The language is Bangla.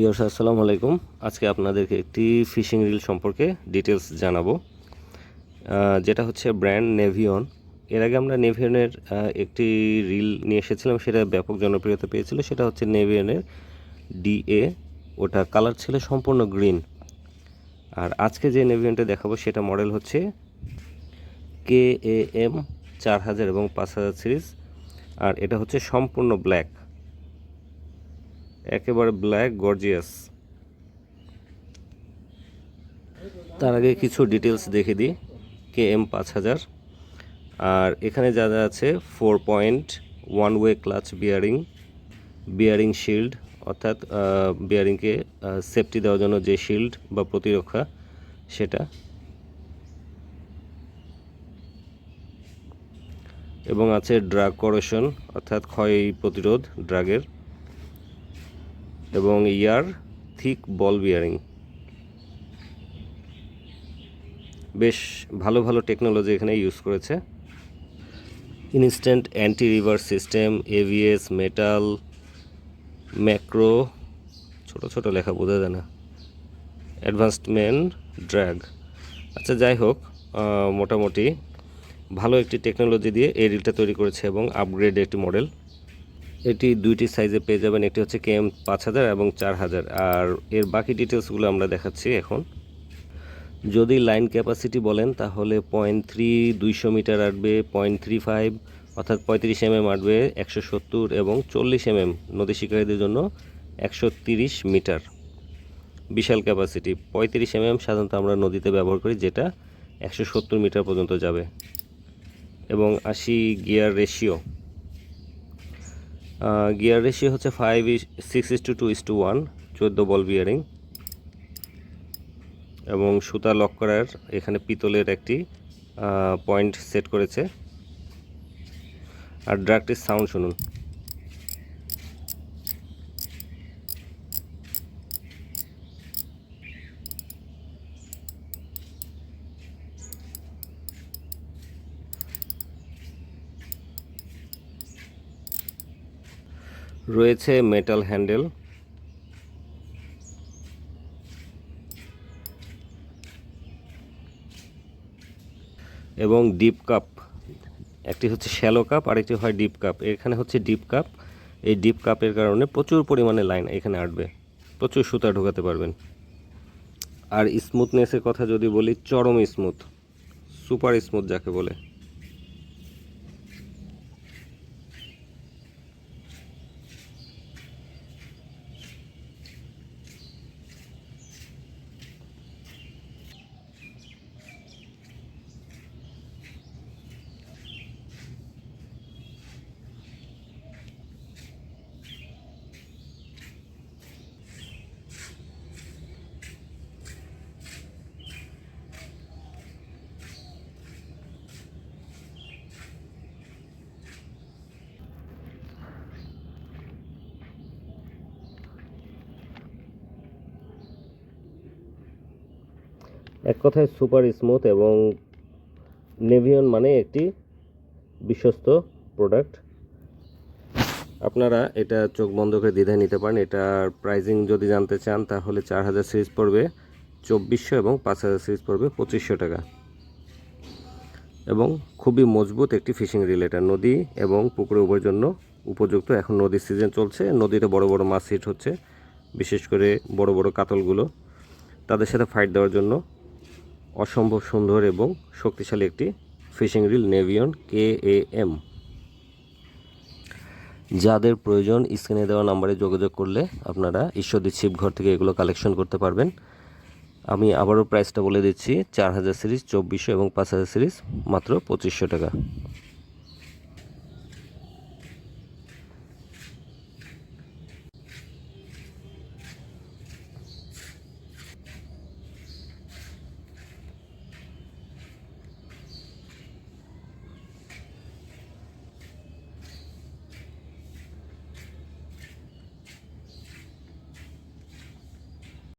বিয়স আসসালামু আলাইকুম। আজকে আপনাদেরকে একটি ফিশিং রিল সম্পর্কে ডিটেলস জানাব। যেটা হচ্ছে ব্র্যান্ড নেভিয়ন। এর আগে আমরা নেভিয়নের একটি রিল নিয়ে এসেছিলাম, সেটা ব্যাপক জনপ্রিয়তা পেয়েছিল, সেটা হচ্ছে নেভিয়নের ডিএ ওটা কালার ছিল সম্পূর্ণ গ্রিন। আর আজকে যে নেভিয়নটা দেখাবো, সেটা মডেল হচ্ছে কে এ এম চার হাজার এবং পাঁচ হাজার সিরিজ। আর এটা হচ্ছে সম্পূর্ণ ব্ল্যাক। একেবারে ব্ল্যাক গর্জিয়াস তার আগে কিছু ডিটেলস দেখে দিই কে এম পাঁচ হাজার। আর এখানে যা যা আছে four point one way clutch bearing bearing shield অর্থাৎ বিয়ারিংকে সেফটি দেওয়ার জন্য যে শিল্ড বা প্রতিরক্ষা, সেটা। এবং আছে ড্রাগ করেশন অর্থাৎ ক্ষয় প্রতিরোধ ড্রাগের এবং ইয়ার থিক বল বিয়ারিং। বেশ ভালো ভালো টেকনোলজি এখানে ইউজ করেছে। Instant anti reverse system AVS metal, macro, ছোট ছোট লেখা বোঝা যায় না। Advancement, drag. আচ্ছা যাই হোক মোটামুটি ভালো একটি টেকনোলজি দিয়ে এই রিলটা তৈরি করেছে এবং আপগ্রেড একটি মডেল। এটি দুইটি সাইজে পেয়ে যাবেন। একটি হচ্ছে কেএম পাঁচ হাজার এবং চার হাজার। আর এর বাকি ডিটেলসগুলো আমরা দেখাচ্ছি এখন। যদি লাইন ক্যাপাসিটি বলেন, তাহলে পয়েন্ট থ্রি দুইশো মিটার আটবে পয়েন্ট থ্রি ফাইভ অর্থাৎ পঁয়ত্রিশ এমএম আটবে, একশো সত্তর এবং চল্লিশ এমএম নদী শিকারীদের জন্য একশো তিরিশ মিটার বিশাল ক্যাপাসিটি পঁয়ত্রিশ এমএম সাধারণত আমরা নদীতে ব্যবহার করি, যেটা একশো সত্তর মিটার পর্যন্ত যাবে। এবং আশি গিয়ার রেশিও গিয়ার রেশিও হচ্ছে five six is to two two is to চোদ্দ বল বিয়ারিং এবং সুতা লক করার এখানে পিতলের একটি পয়েন্ট সেট করেছে। আর ড্রাগটির সাউন্ড শুনুন। রয়েছে মেটাল হ্যান্ডেল এবং ডিপ কাপ একটি হচ্ছে শ্যালো কাপ আরেকটি হয় ডিপ কাপ এখানে হচ্ছে ডিপ কাপ এই ডিপ কাপের কারণে প্রচুর পরিমাণে লাইন এখানে আটবে। প্রচুর সুতা ঢোকাতে পারবেন। আর স্মুথনেসের কথা যদি বলি, চরম স্মুথ সুপার স্মুথ যাকে বলে। এক কথায় সুপার স্মুথ এবং নেভিয়ন মানে একটি বিশ্বস্ত প্রোডাক্ট আপনারা এটা চোখ বন্ধ করে দ্বিধায় নিতে পারেন। এটার প্রাইজিং যদি জানতে চান, তাহলে চার হাজার সিরিজ পড়বে চব্বিশশো এবং পাঁচ হাজার সিরিজ পড়বে পঁচিশশো টাকা। এবং খুবই মজবুত একটি ফিশিং রিল এটা। নদী এবং পুকুরে উভয়ের জন্য উপযুক্ত। এখন নদীর সিজন চলছে। নদীতে বড় বড় মাছ হিট হচ্ছে। বিশেষ করে বড় বড় কাতলগুলো। তাদের সাথে ফাইট দেওয়ার জন্য অসম্ভব সুন্দর এবং শক্তিশালী একটি fishing reel, Navion K A M. যাদের প্রয়োজন, স্ক্রিনে দেওয়া নাম্বারে যোগাযোগ করলে আপনারা ঈশ্বরদী ছিপঘর থেকে এগুলো কালেকশন করতে পারবেন। আমি আবারও প্রাইসটা বলে দিচ্ছি, চার হাজার সিরিজ, চব্বিশশো এবং পাঁচ হাজার সিরিজ, মাত্র পঁচিশশো টাকা।